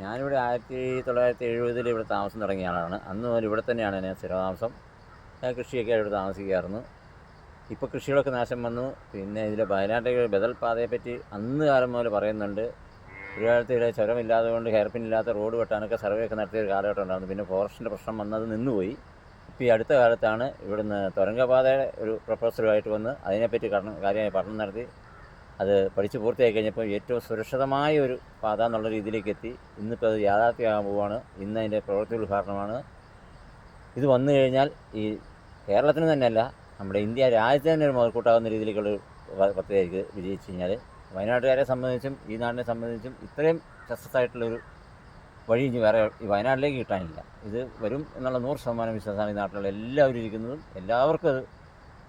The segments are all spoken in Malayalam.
ഞാനിവിടെ ആയിരത്തി തൊള്ളായിരത്തി എഴുപതിൽ ഇവിടെ താമസം തുടങ്ങിയ ആളാണ്. അന്ന് മുതൽ ഇവിടെ തന്നെയാണ് ഞാൻ സ്ഥിരതാമസം. ഞാൻ കൃഷിയൊക്കെ ഇവിടെ താമസിക്കായിരുന്നു ഇപ്പോൾ കൃഷികളൊക്കെ നാശം വന്നു. പിന്നെ ഇതിലെ വയനാട്ടിലെ ബദൽ പാതയെപ്പറ്റി അന്ന് കാലം മുതൽ പറയുന്നുണ്ട്. ഒരു കാലത്ത് ഇവിടെ ചുരമില്ലാതെ കൊണ്ട് ഇല്ലാത്ത റോഡ് വെട്ടാനൊക്കെ സർവേ ഒക്കെ നടത്തിയ ഒരു കാലഘട്ടം ഉണ്ടായിരുന്നു. പിന്നെ ഫോറസ്റ്റിന്റെ പ്രശ്നം വന്നത് നിന്നുപോയി. ഇപ്പോൾ ഈ അടുത്ത കാലത്താണ് ഇവിടുന്ന് തുരങ്കപാതയുടെ ഒരു പ്രപ്പോസലുമായിട്ട് വന്ന് അതിനെപ്പറ്റി കാര്യമായി പഠനം നടത്തി. അത് പഠിച്ച് പൂർത്തിയായി കഴിഞ്ഞപ്പോൾ ഏറ്റവും സുരക്ഷിതമായ ഒരു പാത എന്നുള്ള രീതിയിലേക്ക് എത്തി. ഇന്നിപ്പോൾ അത് യാഥാർത്ഥ്യമാകാൻ പോവുകയാണ് ഇന്ന് അതിന്റെ പ്രവൃത്തി ഉദ്ഘാടനമാണ്. ഇത് വന്നു കഴിഞ്ഞാൽ ഈ കേരളത്തിന് തന്നെയല്ല നമ്മുടെ ഇന്ത്യ രാജ്യത്തിന് തന്നെ ഒരു മുതൽക്കൂട്ടാകുന്ന രീതിയിലേക്കുള്ള പദ്ധതിയായിരിക്കും വിജയിച്ചു കഴിഞ്ഞാൽ വയനാട്ടുകാരെ സംബന്ധിച്ചും ഈ നാടിനെ സംബന്ധിച്ചും ഇത്രയും സക്സസ് ആയിട്ടുള്ളൊരു വഴി ഇനി വേറെ ഈ വയനാട്ടിലേക്ക് കിട്ടാനില്ല. ഇത് വരും എന്നുള്ള നൂറ് ശതമാനം വിശ്വാസമാണ് ഈ നാട്ടിലുള്ള എല്ലാവരും ഇരിക്കുന്നതും. എല്ലാവർക്കും അത്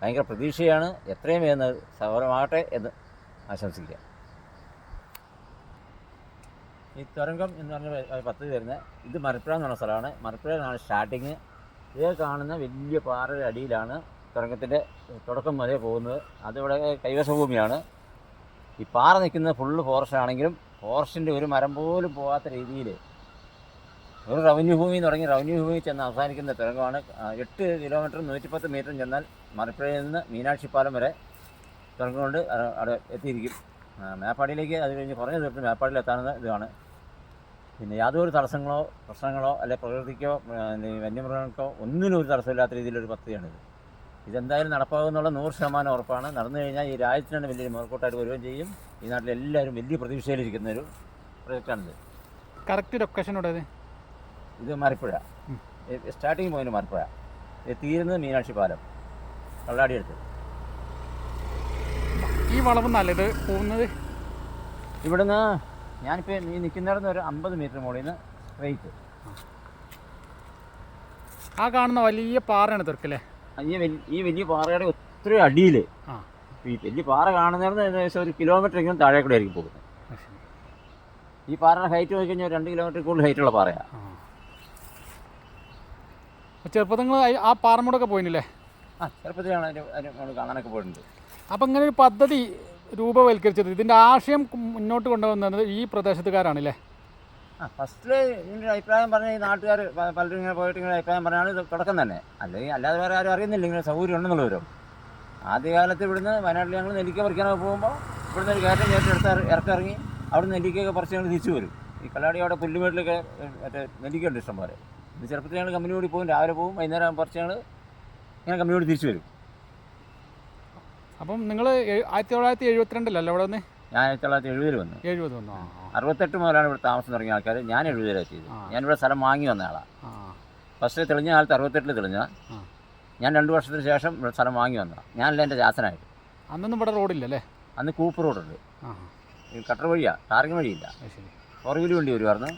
ഭയങ്കര പ്രതീക്ഷയാണ്. എത്രയും വേഗം സഹോദരമാകട്ടെ എന്ന് ആശംസിക്കുക. ഈ തുരങ്കം എന്ന് പറഞ്ഞ പദ്ധതി വരുന്നത് ഇത് മലപ്പുഴ എന്ന് പറഞ്ഞ സ്ഥലമാണ്. മലപ്പുഴയിലാണ് സ്റ്റാർട്ടിങ് ഇത് കാണുന്ന വലിയ പാറയുടെ അടിയിലാണ് തുരങ്കത്തിന്റെ തുടക്കം വരെ പോകുന്നത്. അതിവിടെ കൈവശ ഭൂമിയാണ്. ഈ പാറ നിൽക്കുന്നത് ഫുള്ള് ഫോറസ്റ്റ് ആണെങ്കിലും ഫോറസ്റ്റിന്റെ ഒരു മരം പോലും പോകാത്ത രീതിയിൽ ഒരു റവന്യൂ ഭൂമി എന്ന് തുടങ്ങി റവന്യൂ ഭൂമി ചെന്ന് അവസാനിക്കുന്ന തുരങ്കമാണ്. എട്ട് കിലോമീറ്ററും നൂറ്റിപ്പത്ത് മീറ്ററും ചെന്നാൽ മലപ്പുഴയിൽ നിന്ന് മീനാക്ഷിപ്പാലം വരെ തുറക്കം കൊണ്ട് അ- അവിടെ എത്തിയിരിക്കും. മേപ്പാടിയിലേക്ക് അത് കഴിഞ്ഞ് കുറഞ്ഞ ദൂരത്തിൽ മേപ്പാടിയിൽ എത്താവുന്ന ഇതാണ്. പിന്നെ യാതൊരു തടസ്സങ്ങളോ പ്രശ്നങ്ങളോ അല്ലെ പ്രകൃതിക്കോ വന്യമൃഗങ്ങൾക്കോ ഒന്നിനും ഒരു തടസ്സമില്ലാത്ത രീതിയിലൊരു പദ്ധതിയാണിത്. ഇതെന്തായാലും നടപ്പാകുമെന്നുള്ള നൂറ് ശതമാനം ഉറപ്പാണ്. നടന്നു കഴിഞ്ഞാൽ ഈ രാജ്യത്തിന് തന്നെ വലിയൊരു മുതൽക്കൂട്ടായിട്ട് വരികയും ചെയ്യും. ഈ നാട്ടിൽ എല്ലാവരും വലിയ പ്രതീക്ഷയിലിരിക്കുന്ന ഒരു പ്രൊജക്റ്റാണിത്. കറക്റ്റ് ലൊക്കേഷൻ ഉള്ളത് ഇത്? മരപ്പുഴ. Starting point Marappuzha. ഇത് തീരുന്നത് മീനാക്ഷി പാലം. കള്ളാടി അടുത്ത് ഈ വളവ് നല്ലത്. പോകുന്നത് ഇവിടുന്ന് ഞാനിപ്പോൾ നീ നിൽക്കുന്നിടന്ന് ഒരു അമ്പത് മീറ്റർ മുകളിൽ നിന്ന് സ്ട്രൈറ്റ് ആ കാണുന്ന വലിയ പാറയാണ് തുറക്കല്ലേ ഈ വലിയ ഈ വലിയ പാറയുടെ ഒത്തിരി അടിയിൽ ഈ വലിയ പാറ കാണുന്നിടന്ന് ഏകദേശം ഒരു കിലോമീറ്റർ എങ്കിലും താഴെ കൂടെ ആയിരിക്കും പോകുന്നത് ഈ പാറയുടെ ഹൈറ്റ് നോക്കി കഴിഞ്ഞാൽ രണ്ട് കിലോമീറ്റർ കൂടുതൽ ഹൈറ്റുള്ള പാറയാണ് ആ. ചെറുപ്പത്തിൽ ആ പാറമൂടൊക്കെ പോയിട്ടില്ലേ ആ ചെറുപ്പത്തിലാണ് അതിന് അതിന് കാണാനൊക്കെ പോയിട്ടുണ്ട്. അപ്പം ഇങ്ങനെ ഒരു പദ്ധതി രൂപവൽക്കരിച്ചത്. ഇതിന്റെ ആശയം മുന്നോട്ട് കൊണ്ടുവന്നത് ഈ പ്രദേശത്തുകാരാണല്ലേ? ആ ഫസ്റ്റിൽ ഇതിന്റെ അഭിപ്രായം പറഞ്ഞ ഈ നാട്ടുകാർ പലരും ഇങ്ങനെ പോയിട്ട് ഇങ്ങനെ അഭിപ്രായം പറഞ്ഞാണ് ഇത് തുടക്കം തന്നെ. അല്ലെങ്കിൽ അല്ലാതെ വേറെ ആരും അറിയുന്നില്ല ഇങ്ങനെ സൗകര്യം ഉണ്ടെന്നുള്ളവരും ആദ്യകാലത്ത് ഇവിടുന്ന് വയനാട്ടിൽ ഞങ്ങൾ നെല്ലിക്ക പറിക്കാനൊക്കെ പോകുമ്പോൾ ഇവിടുന്ന് ഒരു കയറ്റം കയറ്റം എടുത്ത് ഇറ- ഇറക്കിറങ്ങി അവിടെ നെല്ലിക്കയൊക്കെ പറിച്ച് ഞങ്ങൾ തിരിച്ചു വരും. ഈ കല്ലാടി അവിടെ പുല്ലുമേട്ടിലൊക്കെ മറ്റേ നെല്ലിക്ക ഉണ്ട് ഇത് ചെറുപ്പത്തിൽ ഞങ്ങൾ കമ്പനി കൂടി പോകും രാവിലെ പോകും വൈകുന്നേരം പറിച്ച് ഞങ്ങൾ ഇങ്ങനെ കമ്പനി കൂടി തിരിച്ചു വരും. അപ്പം നിങ്ങൾ ആയിരത്തി തൊള്ളായിരത്തി എഴുപത്തിരണ്ടിലല്ലേ അവിടെ വന്ന്? ഞാൻ ആയിരത്തി തൊള്ളായിരത്തി എഴുപതിൽ വന്നു. എഴുപത് വന്നു അറുപത്തെട്ട് മുതലാണ് ഇവിടെ താമസം തുടങ്ങിയ ആൾക്കാർ ഞാൻ എഴുപതിലാണ് ചെയ്തത് ചെയ്തു ഞാനിവിടെ സ്ഥലം വാങ്ങി വന്ന ആളാണ് ഫസ്റ്റ് തെളിഞ്ഞ കാലത്ത് അറുപത്തെട്ടിൽ തെളിഞ്ഞ. ഞാൻ രണ്ട് വർഷത്തിന് ശേഷം ഇവിടെ സ്ഥലം വാങ്ങി വന്നതാണ് ഞാനല്ല എന്റെ ജാസനായിട്ട് അന്നൊന്നും ഇവിടെ റോഡില്ലല്ലേ? അന്ന് കൂപ്പ് റോഡുണ്ട്. കട്ടർ വഴിയാണ് ടാറിങ് വഴിയില്ല. ഫോർ വീൽ വണ്ടി വരുമായിരുന്നു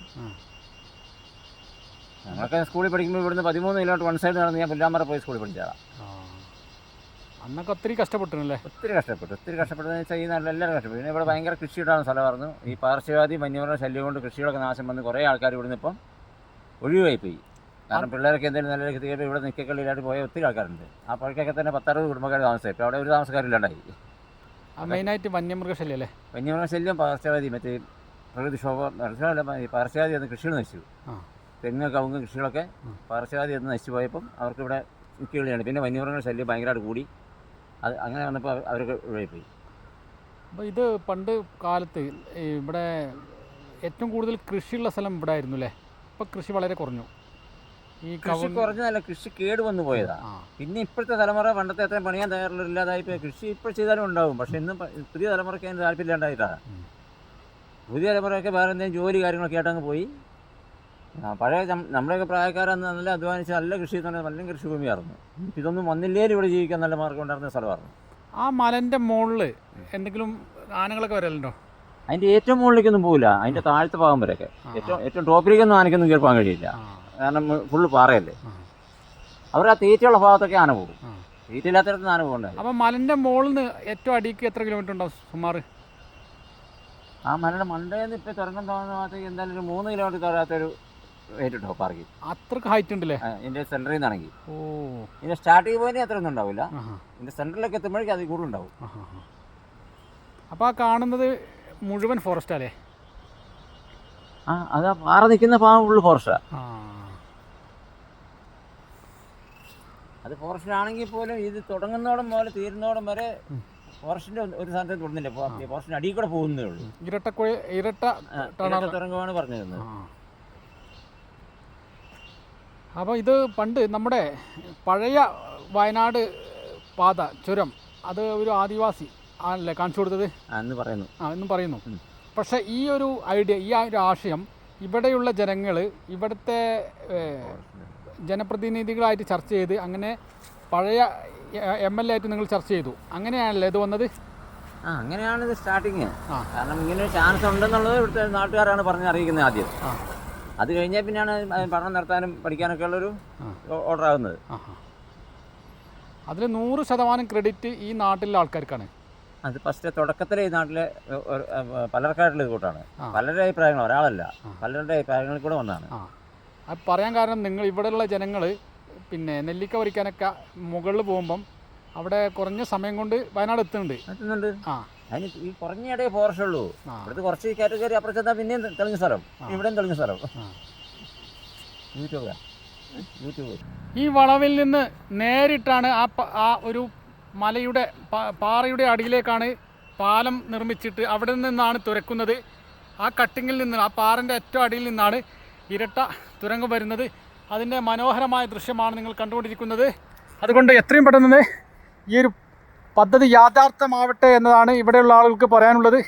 ഞങ്ങളൊക്കെ സ്കൂളിൽ പഠിക്കുമ്പോൾ ഇവിടുന്ന് പതിമൂന്ന് കിലോമീറ്റർ വൺ സൈഡ് നടന്ന് ഞാൻ പുല്ലാമറ പോയി സ്കൂളിൽ പഠിച്ചതാണ് അന്നൊക്കെ ഒത്തിരി കഷ്ടപ്പെട്ടിരുന്നല്ലേ? ഒത്തിരി കഷ്ടപ്പെട്ടു. ഒത്തിരി കഷ്ടപ്പെട്ടു. വെച്ചാൽ ഈ നാട്ടിൽ എല്ലാവരും കഷ്ടപ്പെട്ടു. പിന്നെ ഇവിടെ ഭയങ്കര കൃഷിയിടാണ് സ്ഥലമായിരുന്നു ഈ പാർശ്വവാദി വന്യമൃഗ ശല്യം കൊണ്ട് കൃഷികളൊക്കെ നാശം വന്ന് കുറേ ആൾക്കാർ ഇവിടുന്ന് ഇപ്പം ഒഴിവായി പോയി കാരണം പിള്ളേരൊക്കെ എന്തെങ്കിലും നല്ല രീതിയിൽ ഇവിടെ നിൽക്കക്കള്ളിയിലായിട്ട് പോയ ഒത്തിരി ആൾക്കാരുണ്ട്. ആ പഴക്കൊക്കെ തന്നെ പത്തറുപത് കുടുംബക്കാർ താമസിച്ചു ഇപ്പോൾ അവിടെ ഒരു താമസക്കാരില്ലാണ്ടായി ആ മെയിനായിട്ട് വന്യമൃഗശല്യം അല്ലേ വന്യമൃഗ ശല്യം പാർശ്വവാദി മറ്റേ പ്രകൃതിക്ഷോഭം പാർശ്വവാദി എന്ന് കൃഷികൾ നശിച്ചു. തെങ്ങ് കവുങ്ങ് കൃഷികളൊക്കെ. പാർശ്വവാദി എന്ന് നശിച്ചു പോയപ്പം അവർക്ക് ഇവിടെ നിൽക്കുകയാണ് പിന്നെ വന്യമൃഗങ്ങളുടെ ശല്യം ഭയങ്കരമായിട്ട് കൂടി. അത് അങ്ങനെ വന്നപ്പോൾ അവരൊക്കെ ഒഴിവായിപ്പോയി. അപ്പോൾ ഇത് പണ്ട് കാലത്ത് ഇവിടെ ഏറ്റവും കൂടുതൽ കൃഷിയുള്ള സ്ഥലം ഇവിടെ ആയിരുന്നു അല്ലേ ഇപ്പോൾ കൃഷി വളരെ കുറഞ്ഞു. ഈ കൃഷി കുറഞ്ഞതല്ല കൃഷി കേട് വന്നു പോയതാ. പിന്നെ ഇപ്പോഴത്തെ തലമുറ പണ്ടത്തെ അത്രയും പണിയാൻ തയ്യാറുള്ളവരില്ലാതായി പോയി കൃഷി ഇപ്പോൾ ചെയ്താലും ഉണ്ടാവും. പക്ഷേ ഇന്നും പുതിയ തലമുറയ്ക്ക് അതിന് താല്പര്യമില്ലാണ്ടായിട്ടാണ്. പുതിയ തലമുറയൊക്കെ വേറെ എന്തെങ്കിലും ജോലി കാര്യങ്ങളൊക്കെ ആയിട്ടങ്ങ് പോയി. പഴയ നമ്മുടെയൊക്കെ പ്രായക്കാരെന്ന് നല്ല അധ്വാനിച്ച് നല്ല കൃഷി പറഞ്ഞാൽ നല്ല കൃഷിഭൂമിയായിരുന്നു ഇതൊന്നും വന്നില്ലേ ഇവിടെ ജീവിക്കാൻ നല്ല മാർഗം ഉണ്ടായിരുന്ന സ്ഥലമായിരുന്നു. ആ മലന്റെ മുകളിൽ എന്തെങ്കിലും ആനകളൊക്കെ വരലുണ്ടോ? അതിന്റെ ഏറ്റവും മുകളിലേക്കൊന്നും പോകില്ല അതിന്റെ താഴത്തെ ഭാഗം വരെയൊക്കെ. ഏറ്റവും ഏറ്റവും ടോപ്പിലേക്കൊന്നും ആനയ്ക്കൊന്നും കയറി പോകാൻ കഴിയില്ല. കാരണം ഫുള്ള് പാറയല്ലേ? അവർ ആ തീറ്റയുള്ള ഭാഗത്തൊക്കെ ആന പോകും. തീറ്റയില്ലാത്തടത്ത് ആന പോകണ്ട? അപ്പം മലന്റെ മുകളിൽ നിന്ന് ഏറ്റവും അടിക്ക് എത്ര കിലോമീറ്റർ ഉണ്ടാവും സുമാർ ആ മലയുടെ മണ്ടയിൽ നിന്ന് ഇപ്പോൾ തോന്നുന്ന ഭാഗത്തേക്ക് എന്തായാലും ഒരു മൂന്ന് കിലോമീറ്റർ തരാത്തൊരു കിട്ടും പാർക്കിൽ അത്രയ്ക്ക് ഹൈറ്റ് ഉണ്ടല്ലേ? എന്റെ സെന്ററിൽ നിന്നാണെങ്കിൽ. ഓ. ഇതിന്റെ സ്റ്റാർട്ടിങ് പോയിന്റ് അത്ര ഒന്നും ഉണ്ടാവില്ല. എന്റെ സെന്ററിലൊക്കെ എത്തുമ്പോഴേക്കും അത് കൂടുതൽ ഉണ്ടാവും. അപ്പോൾ ആ കാണുന്നത് മുഴുവൻ ഫോറസ്റ്റ് അല്ലേ ആ അത് പാറ നിൽക്കുന്ന ഭാഗം ഫുള്ള് ഫോറസ്റ്റാ അത് അത് ഫോറസ്റ്റിലാണെങ്കിൽ പോലും ഇത് തുടങ്ങുന്നോടം മുതൽ തീരുന്നോടം വരെ ഫോറസ്റ്റിന്റെ ഒരു സ്ഥാനത്ത് തുടങ്ങുന്നില്ല ഫോറസ്റ്റിന്റെ അടിയിൽ കൂടെ പോകുന്നേ ഉള്ളൂ. ഇരട്ട ഇരട്ട തുരങ്കമാണ് പറഞ്ഞിരുന്നത്. അപ്പോൾ ഇത് പണ്ട് നമ്മുടെ പഴയ വയനാട് പാത ചുരം അത് ഒരു ആദിവാസി ആണല്ലേ കാണിച്ചു കൊടുത്തത്? ആ, എന്ന് പറയുന്നു. ആ എന്നും പറയുന്നു. പക്ഷേ ഈ ഒരു ഐഡിയ ഈ ഒരു ആശയം ഇവിടെയുള്ള ജനങ്ങൾ ഇവിടുത്തെ ജനപ്രതിനിധികളായിട്ട് ചർച്ച ചെയ്ത് അങ്ങനെ പഴയ എം എൽ എ ആയിട്ട് നിങ്ങൾ ചർച്ച ചെയ്തു. അങ്ങനെയാണല്ലേ ഇത് വന്നത്? ആ അങ്ങനെയാണ് ഇത് സ്റ്റാർട്ടിങ്. ആ. കാരണം ഇങ്ങനെ ഒരു ചാൻസ് ഉണ്ടെന്നുള്ളത് ഇവിടുത്തെ നാട്ടുകാരാണ് പറഞ്ഞ് അറിയിക്കുന്നത് ആദ്യം. ആ. അത് കഴിഞ്ഞാൽ പിന്നെയാണ് പഠനം നടത്താനും പഠിക്കാനൊക്കെ ഉള്ളൊരു. ഓർഡർ ആകുന്നത് അതിൽ നൂറ് ശതമാനം ക്രെഡിറ്റ് ഈ നാട്ടിലെ ആൾക്കാർക്കാണ്. അത് ഫസ്റ്റ് തുടക്കത്തിലെ ഈ നാട്ടിലെ പലർക്കായിട്ടുള്ള കൂട്ടാണ്. പലരുടെ അഭിപ്രായങ്ങൾ ഒരാളല്ല. പലരുടെ അഭിപ്രായങ്ങളിൽ കൂടെ വന്നതാണ് അത് പറയാൻ കാരണം നിങ്ങൾ ഇവിടെയുള്ള ജനങ്ങൾ പിന്നെ നെല്ലിക്ക പറിക്കാനൊക്കെ മുകളിൽ പോകുമ്പം അവിടെ കുറഞ്ഞ സമയം കൊണ്ട് വയനാട് എത്തുന്നുണ്ട്. എത്തുന്നുണ്ട്. ആ. അതിന് ഈ കുറഞ്ഞിടേ ഫോറസ്റ്റ് ഉള്ളൂ. ആ. ഇവിടുത്തെ കുറച്ച് കാറ്റഗറി അപ്പുറം ചെന്നാൽ പിന്നെയും തെളിഞ്ഞ സ്ഥലം. ഇവിടെയും തെളിഞ്ഞ സ്ഥലം. യൂട്യൂബ്. യൂട്യൂബ്. ഈ വളവിൽ നിന്ന് നേരിട്ടാണ് ആ ആ ഒരു മലയുടെ പാറയുടെ അടിയിലേക്കാണ് പാലം നിർമ്മിച്ചിട്ട് അവിടെ നിന്നാണ് തുരക്കുന്നത്. ആ കട്ടിങ്ങിൽ നിന്ന് ആ പാറന്റെ ഏറ്റവും അടിയിൽ നിന്നാണ് ഇരട്ട തുരങ്കം വരുന്നത്. അതിന്റെ മനോഹരമായ ദൃശ്യമാണ് നിങ്ങൾ കണ്ടുകൊണ്ടിരിക്കുന്നത്. അതുകൊണ്ട് എത്രയും പെട്ടെന്ന് ഈ ഒരു പദ്ധതി യാഥാർത്ഥ്യമാവട്ടെ എന്നതാണ് ഇവിടെയുള്ള ആളുകൾക്ക് പറയാനുള്ളത്.